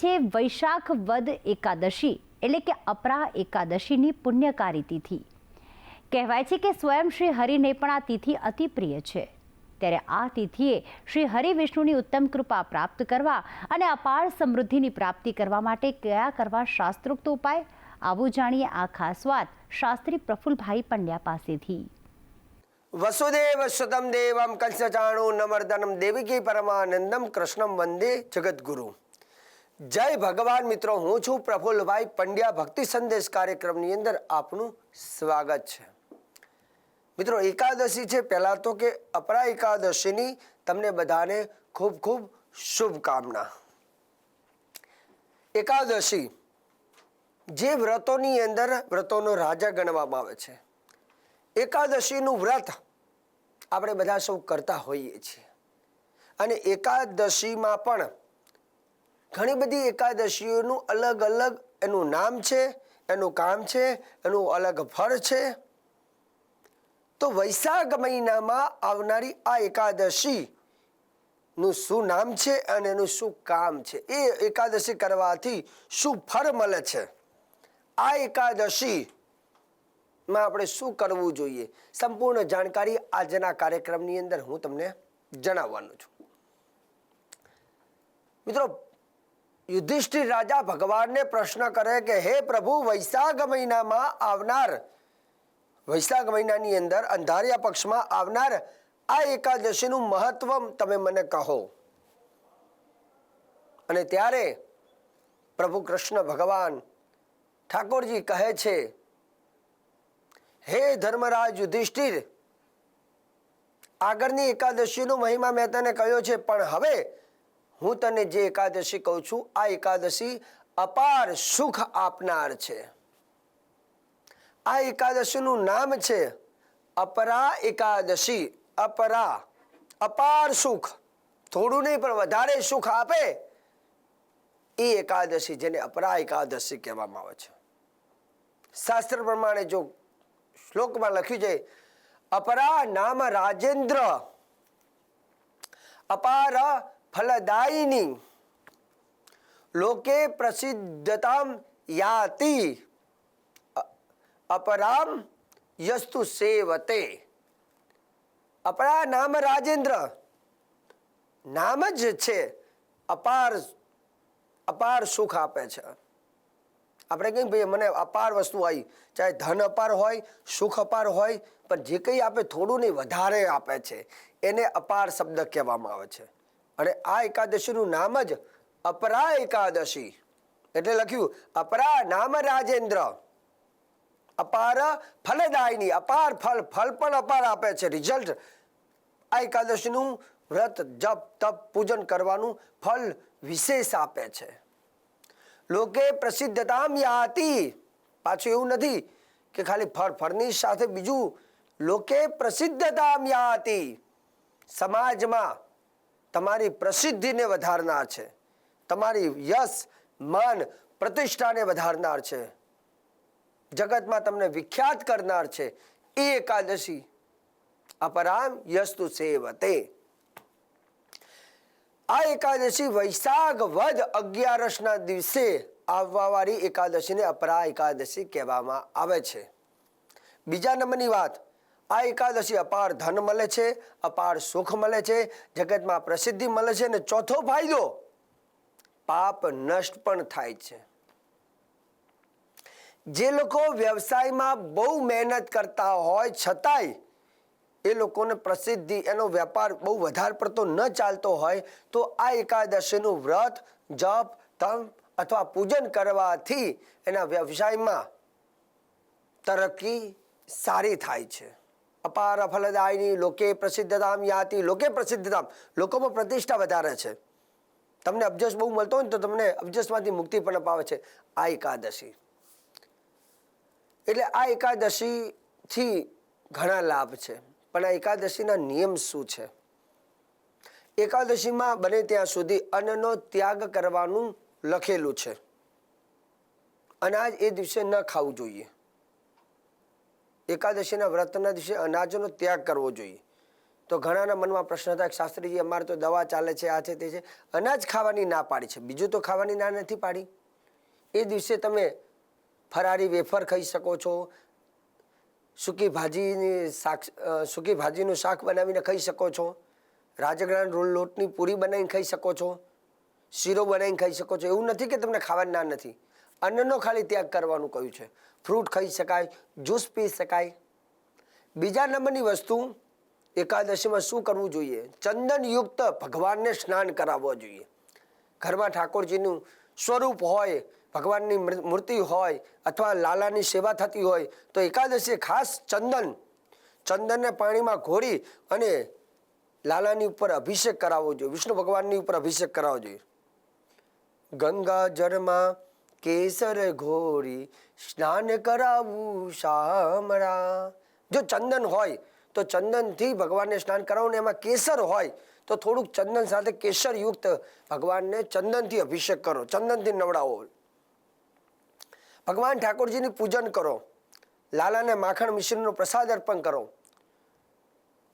છે વૈશાખ વદ એકાદશી, એટલે કે અપરા એકાદશીની પુણ્યકારી તિથિ કહેવાય છે કે સ્વયં શ્રી હરિને પણ આ તિથિ અતિ પ્રિય છે. ત્યારે આ તિથિએ શ્રી હરિ વિષ્ણુની ઉત્તમ કૃપા પ્રાપ્ત કરવા અને અપાર સમૃદ્ધિની પ્રાપ્તિ કરવા માટે કયા કરવા શાસ્ત્રોક્ત ઉપાય? આવું જાણીએ આ ખાસ વાત શાસ્ત્રી પ્રફુલભાઈ પંડ્યા પાસેથી. વસુદેવ સુતમ દેવમ કંસચાણુ નમર્દનમ દેવિકી પરમાનંદમ કૃષ્ણમ વંદે જગદગુરુ. જય ભગવાન મિત્રો, હું છું પ્રફુલ્લભાઈ પંડ્યા ભક્તિ સંદેશ કાર્યક્રમની અંદર આપનું સ્વાગત છે. મિત્રો, એકાદશી છે, પહેલાં તો કે અપરા એકાદશીની તમને બધાને ખૂબ ખૂબ શુભકામના. એકાદશી જે વ્રતોની અંદર વ્રતોનો રાજા ગણવામાં આવે છે. એકાદશીનું વ્રત આપણે બધા સૌ કરતા હોઈએ છીએ. અને એકાદશીમાં પણ ઘણી બધી એકાદશીઓનું અલગ અલગ એનું નામ છે, એનું કામ છે, એનું અલગ ફળ છે. તો વૈશાખ મહિનામાં આવનારી આ એકાદશી નું શું નામ છે અને એનું શું કામ છે? એ એકાદશી કરવાથી શું ફળ મળે છે? આ એકાદશી માં આપણે શું કરવું જોઈએ? સંપૂર્ણ જાણકારી આજના કાર્યક્રમની અંદર હું તમને જણાવવાનું છું. મિત્રો યુધિષ્ઠિર રાજા ભગવાનને પ્રશ્ન કરે કે, હે પ્રભુ, વૈશાખ મહિનામાં આવનાર, વૈશાખ મહિનાની અંદર અંધારિયા પક્ષમાં આવનાર આ એકાદશીનું મહત્વ તમે મને કહો. અને ત્યારે પ્રભુ કૃષ્ણ ભગવાન ઠાકોરજી કહે છે, હે ધર્મરાજ યુધિષ્ઠિર, આગળની એકાદશીનો મહિમા મેં તને કહ્યો છે, પણ હવે હું તને જે એકાદશી કહું છું, આ એકાદશી અપાર સુખ આપનાર છે. આ એકાદશીનું નામ છે અપરા એકાદશી, અપરા, અપાર સુખ. થોડું નહીં, પણ વધારે સુખ આપે એ એકાદશી જેને અપરા એકાદશી કહેવામાં આવે છે. શાસ્ત્ર પ્રમાણે જો શ્લોકમાં લખ્યું છે, અપરા નામ રાજેન્દ્ર, અપાર ફલદાયિની લોકે પ્રસિદ્ધતામ યાતિ અપરામ યસ્તુ સેવતે અપરા નામ રાજેન્દ્ર નામ જ છે અપાર અપાર સુખ આપે છે આપણે કહીએ ભાઈ મને અપાર વસ્તુ આવી ચાહે ધન અપાર હોય, સુખ અપાર હોય, પણ જે કંઈ આપે, થોડું નહીં, વધારે આપે છે. એને અપાર શબ્દ કહેવામાં આવે છે. અને આ એકાદશીનું નામ જ અપરા એકાદશી. એટલે લખ્યું, અપરા નામ રાજેન્દ્ર. અપાર ફલદાયની, અપાર ફલ ફલ પણ અપાર આપે છે. રિઝલ્ટ આ એકાદશીનું વ્રત, જપ, તપ, પૂજન કરવાનું ફલ વિશેષ આપે છે. લોકે પ્રસિદ્ધતામ યાતિ. પાછું એવું નથી કે ખાલી ફળ, ફળની સાથે બીજું. લોકે પ્રસિદ્ધતામ યાતિ. સમાજમાં તમારી પ્રસિદ્ધિને વધારનાર છે. તમારી યશ માન, પ્રતિષ્ઠાને વધારનાર છે. જગતમાં તમને વિખ્યાત કરનાર છે. એ એકાદશી. અપરામ યસ્તુ સેવતે. આ એકાદશી વૈશાખ વદ અગિયારસના દિવસે આવવાવાળી એકાદશીને અપરા એકાદશી કહેવામાં આવે છે. બીજા નંબરની વાત. આ એકાદશી અપાર ધન મળે છે, અપાર સુખ મળે છે, જગતમાં પ્રસિદ્ધિ મળે છે અને ચોથો ફાયદો, પાપ નષ્ટ પણ થાય છે. જે લોકો વ્યવસાયમાં બહુ મહેનત કરતા હોય છતાંય એ લોકોને પ્રસિદ્ધિ, એનો વેપાર બહુ વધારે પડતો ન ચાલતો હોય, તો આ એકાદશીનું વ્રત, જપ તમ અથવા પૂજન કરવાથી એના વ્યવસાયમાં તરક્કી સારી થાય છે. અપાર ફલદાયની, લોકે પ્રસિદ્ધતામ યાતિ, લોકે પ્રસિદ્ધતામ. લોકોમાં પ્રતિષ્ઠા વધારે છે. તમને અબજસ બહુ મળતો હોય ને તો તમને અબજસમાંથી મુક્તિ પણ અપાવે છે. આ એકાદશી. એટલે આ એકાદશીથી ઘણા લાભ છે. પણ આ એકાદશીના નિયમ શું છે? એકાદશીમાં બને ત્યાં સુધી અન્નનો ત્યાગ કરવાનું લખેલું છે. અનાજ એ દિવસે ન ખાવું જોઈએ. એકાદશીના વ્રતના દિવસે અનાજનો ત્યાગ કરવો જોઈએ. તો ઘણાના મનમાં પ્રશ્ન હતા કે શાસ્ત્રીજી, અમારે તો દવા ચાલે છે, આ છે, તે છે. અનાજ ખાવાની ના પાડી છે. બીજું તો ખાવાની ના નથી પાડી. એ દિવસે તમે ફરારી વેફર ખાઈ શકો છો. સૂકી ભાજીની શાક સૂકી ભાજીનું શાક બનાવીને ખાઈ શકો છો. રાજગરાના રોલ લોટની પૂરી બનાવીને ખાઈ શકો છો. શીરો બનાવીને ખાઈ શકો છો. એવું નથી કે તમને ખાવાની ના નથી. અન્નનો ખાલી ત્યાગ કરવાનું કહ્યું છે. ફ્રૂટ ખાઈ શકાય, જ્યુસ પી શકાય. બીજા નંબરની વસ્તુ, એકાદશીમાં શું કરવું જોઈએ? ચંદનયુક્ત ભગવાનને સ્નાન કરાવવો જોઈએ. ઘરમાં ઠાકોરજીનું સ્વરૂપ હોય, ભગવાનની મૂર્તિ હોય, અથવા લાલાની સેવા થતી હોય, તો એકાદશીએ ખાસ ચંદન, ચંદનને પાણીમાં ઘોરી અને લાલાની ઉપર અભિષેક કરાવવો જોઈએ, વિષ્ણુ ભગવાનની ઉપર અભિષેક કરાવવો જોઈએ. ગંગા જળમાં કેસર ઘોરી સ્નાન કરાવવું શામળા. જો ચંદન હોય, તો ચંદનથી ભગવાનને સ્નાન કરાવો ને એમાં કેસર હોય, તો થોડુંક ચંદન સાથે કેસરયુક્ત ભગવાનને ચંદનથી અભિષેક કરો, ચંદનથી નવડાવો. ભગવાન ઠાકોરજીની પૂજન કરો. લાલાને માખણ મિશ્રીનો પ્રસાદ અર્પણ કરો.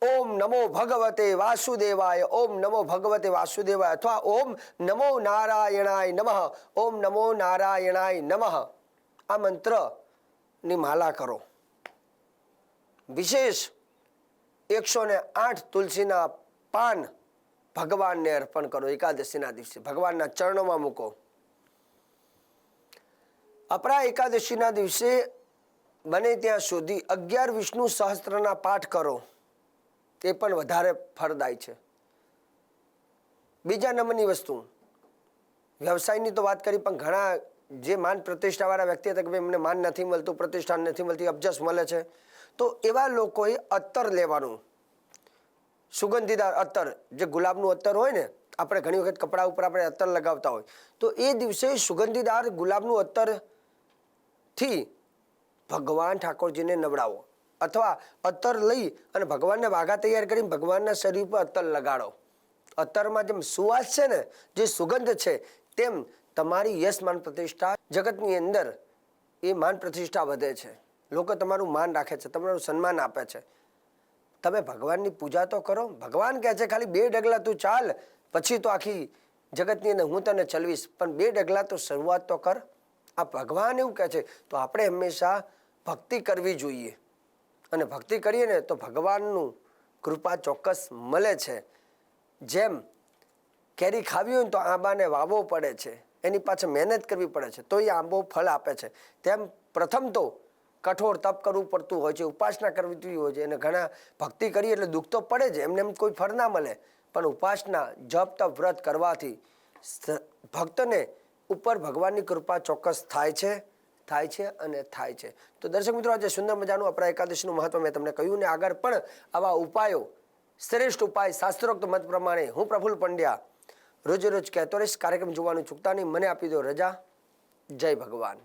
ઓમ નમો ભગવતે વાસુદેવાય, ઓમ નમો ભગવતે વાસુદેવાય અથવા ઓમ નમો નારાયણાય નમઃ, ઓમ નમો નારાયણાય નમઃ. આ મંત્રની માલા કરો. વિશેષ એકસો ને આઠ તુલસીના પાન ભગવાનને અર્પણ કરો એકાદશીના દિવસે. ભગવાનના ચરણોમાં મૂકો. અપરા એકાદશીના દિવસે બને ત્યાં સુધી અગિયાર વિષ્ણુ સહસ્ત્રના પાઠ કરો. તે પણ વધારે ફળદાય છે. બીજા નંબરની વસ્તુ, વ્યવસાયની તો વાત કરી, પણ ઘણા જે માન પ્રતિષ્ઠાવાળા વ્યક્તિ હતા કે ભાઈ, એમને માન નથી મળતું પ્રતિષ્ઠા નથી મળતી અબજસ મળે છે. તો એવા લોકોએ અત્તર લેવાનું. સુગંધીદાર અત્તર જે ગુલાબનું અત્તર હોય ને, આપણે ઘણી વખત કપડા ઉપર આપણે અત્તર લગાવતા હોય. તો એ દિવસે સુગંધીદાર ગુલાબનું અત્તરથી ભગવાન ઠાકોરજીને નવડાવો. અથવા અત્તર લઈ અને ભગવાનને વાઘા તૈયાર કરીને ભગવાનના શરીર પર અત્તર લગાડો. અત્તરમાં જેમ સુવાસ છે ને, જે સુગંધ છે, તેમ તમારી યશ માન પ્રતિષ્ઠા જગતની અંદર એ માન પ્રતિષ્ઠા વધે છે. લોકો તમારું માન રાખે છે, તમારું સન્માન આપે છે. તમે ભગવાનની પૂજા તો કરો. ભગવાન કહે છે, ખાલી બે ડગલા તું ચાલ, પછી તો આખી જગતની અંદર હું તને ચલવીશ. પણ બે ડગલા તો શરૂઆત તો કર. આ ભગવાન એવું કહે છે, તો આપણે હંમેશા ભક્તિ કરવી જોઈએ. અને ભક્તિ કરીએ ને તો ભગવાનનું કૃપા ચોક્કસ મળે છે. જેમ કેરી ખાવી હોય ને તો આંબાને વાવવો પડે છે. એની પાછળ મહેનત કરવી પડે છે. તો એ આંબો ફળ આપે છે. તેમ પ્રથમ તો કઠોર તપ કરવું પડતું હોય છે, ઉપાસના કરવી હોય છે. અને ઘણા ભક્તિ કરીએ એટલે દુઃખ તો પડે જ, એમને એમ કોઈ ફળ ના મળે. પણ ઉપાસના, જપ, તપ, વ્રત કરવાથી ભક્તને ઉપર ભગવાનની કૃપા ચોક્કસ થાય છે. થાય છે અને થાય છે. તો દર્શક મિત્રો, આજે સુંદર મજાનું અપરા એકાદશીનું મહત્વ મેં તમને કહ્યું ને આગળ પણ આવા ઉપાયો, શ્રેષ્ઠ ઉપાય, શાસ્ત્રોક્ત મત પ્રમાણે હું પ્રફુલ્લ પંડ્યા રોજે રોજ કહેતો રહીશ, કાર્યક્રમ જોવાનું ચૂકતા નહીં, મને આપી દો રજા. જય ભગવાન.